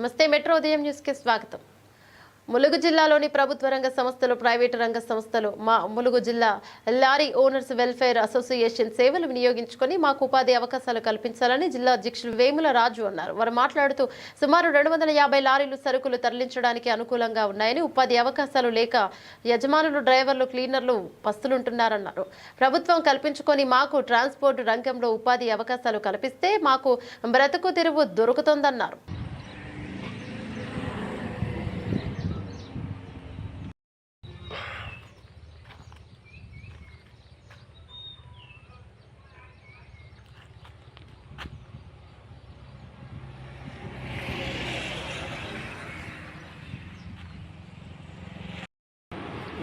నమస్తే మెట్రో ఉదయం న్యూస్కి స్వాగతం. ములుగు జిల్లాలోని ప్రభుత్వ రంగ సంస్థలు ప్రైవేటు రంగ సంస్థలు మా ములుగు జిల్లా లారీ ఓనర్స్ వెల్ఫేర్ అసోసియేషన్ సేవలు వినియోగించుకొని మాకు ఉపాధి అవకాశాలు కల్పించాలని జిల్లా అధ్యక్షులు వేముల రాజు అన్నారు. వారు మాట్లాడుతూ సుమారు రెండు వందల యాభై లారీలు సరుకులు తరలించడానికి అనుకూలంగా ఉన్నాయని ఉపాధి అవకాశాలు లేక యజమానులు డ్రైవర్లు క్లీనర్లు పస్తులుంటున్నారన్నారు. ప్రభుత్వం కల్పించుకొని మాకు ట్రాన్స్పోర్ట్ రంగంలో ఉపాధి అవకాశాలు కల్పిస్తే మాకు బ్రతుకు తెరువు దొరుకుతుందన్నారు.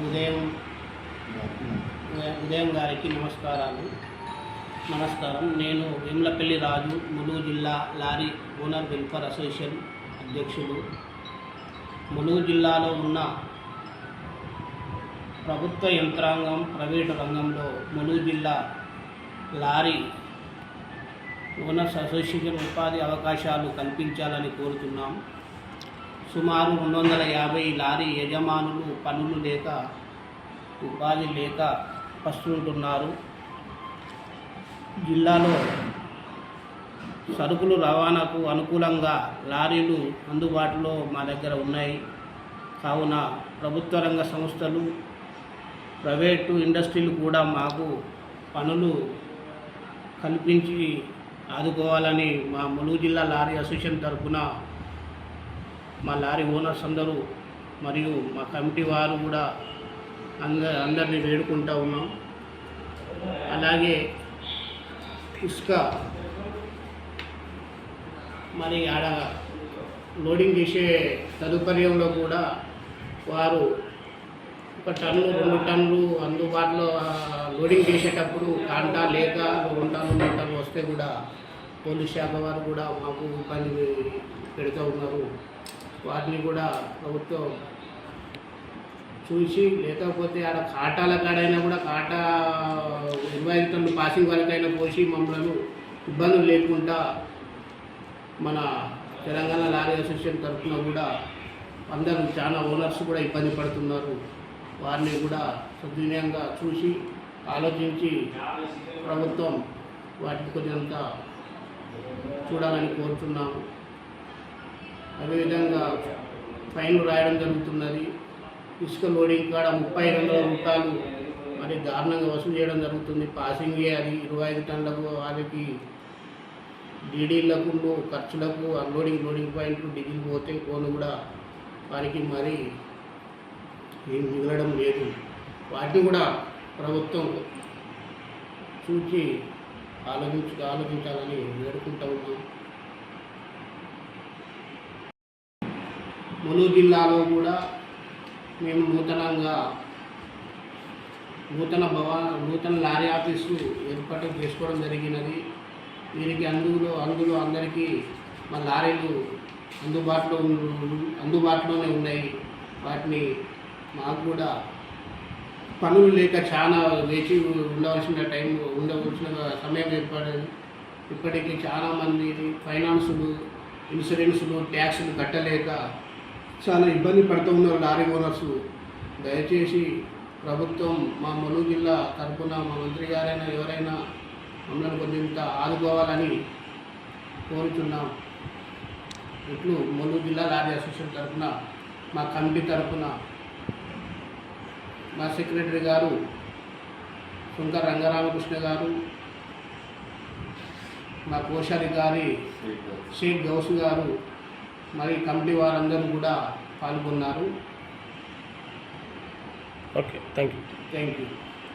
ఉదయం ఉదయం- గారికి నమస్కారాలు. నమస్కారం. నేను వేములపల్లి రాజు ములుగు జిల్లా లారీ ఓనర్ వెల్ఫేర్ అసోసియేషన్ అధ్యక్షుడు. ములుగు జిల్లాలో ఉన్న ప్రభుత్వ యంత్రాంగం ప్రైవేటు రంగంలో ములుగు జిల్లా లారీ ఓనర్స్ అసోసియేషన్ ఉపాధి అవకాశాలు కల్పించాలని కోరుతున్నాం. సుమారు రెండు వందల యాభై లారీ యజమానులు పనులు లేక ఉపాధి లేక పస్తుంటున్నారు జిల్లాలో సరుకులు రవాణాకు అనుకూలంగా లారీలు అందుబాటులో మా దగ్గర ఉన్నాయి. కావున ప్రభుత్వ రంగ సంస్థలు ప్రైవేటు ఇండస్ట్రీలు కూడా మాకు పనులు కల్పించి ఆదుకోవాలని మా ములుగు జిల్లా లారీ అసోసియేషన్ తరఫున మా లారీ ఓనర్స్ అందరూ మరియు మా కమిటీ వారు కూడా అంద అందరినీ వేడుకుంటూ ఉన్నాం. అలాగే ఇసుక మరి ఆడ లోడింగ్ చేసే సదుపాయంలో కూడా వారు ఒక టన్ను రెండు టన్నులు అందుబాటులో లోడింగ్ చేసేటప్పుడు కాంటా లేక రెండు టన్నులు మూడు టన్నులు వస్తే కూడా పోలీస్ శాఖ వారు కూడా మాకు ఇబ్బంది పెడుతూ ఉన్నారు. వాటిని కూడా ప్రభుత్వం చూసి లేకపోతే ఆడ కాటాల కాడైనా కూడా కాటా ఇరవై ఐదు టన్నులు పాసింగ్ వరకైనా పోసి మమ్మల్ని ఇబ్బందులు లేకుండా మన తెలంగాణ లారీ అసోసియేషన్ తరఫున కూడా అందరూ చాలా ఓనర్స్ కూడా ఇబ్బంది పడుతున్నారు. వారిని కూడా సద్వినియంగా చూసి ఆలోచించి ప్రభుత్వం వాటికి కొంచెంత చూడాలని కోరుతున్నాము. అదేవిధంగా ఫైన్లు రాయడం జరుగుతున్నది. ఇసుక లోడింగ్ కాడ ముప్పై వందల రూపాయలు మరి దారుణంగా వసూలు చేయడం జరుగుతుంది. పాసింగే అది ఇరవై ఐదు టన్నులకు వాళ్ళకి డీడీలకు ఖర్చులకు అన్లోడింగ్ లోడింగ్ పాయింట్లు డీజిల్ పోతే కోను కూడా వారికి మరి ఏం మిగలడం లేదు. వాటిని కూడా ప్రభుత్వం చూసి ఆలోచించు ఆలోచించాలని వేడుకుంటూ ఉన్నాం. ములుగు జిల్లాలో కూడా మేము నూతనంగా నూతన భవన నూతన లారీ ఆఫీసు ఏర్పాటు చేసుకోవడం జరిగినది. దీనికి అందులో అందులో అందరికీ మా లారీలు అందుబాటులో అందుబాటులోనే ఉన్నాయి. వాటిని మాకు కూడా పనులు లేక చాలా వేచి ఉండవలసిన టైం ఉండవలసిన సమయం ఏర్పడింది. ఇప్పటికీ చాలామంది ఫైనాన్సులు ఇన్సూరెన్సులు ట్యాక్సులు కట్టలేక చాలా ఇబ్బంది పడుతూ ఉన్నారు లారీ ఓనర్స్. దయచేసి ప్రభుత్వం మా ములుగు జిల్లా తరఫున మా మంత్రి గారైనా ఎవరైనా మమ్మల్ని కొంచెంత ఆదుకోవాలని కోరుచున్నాం. ఇట్లు ములుగు జిల్లా లారీ అసోసియేషన్ తరఫున మా కమిటీ తరఫున మా సెక్రటరీ గారు శంకర్ రంగరామకృష్ణ గారు మా కోశాధికారి షేక్ గౌస్ గారు మరి కమిటీ వారందరూ కూడా పాల్గొన్నారు. Okay thank you thank you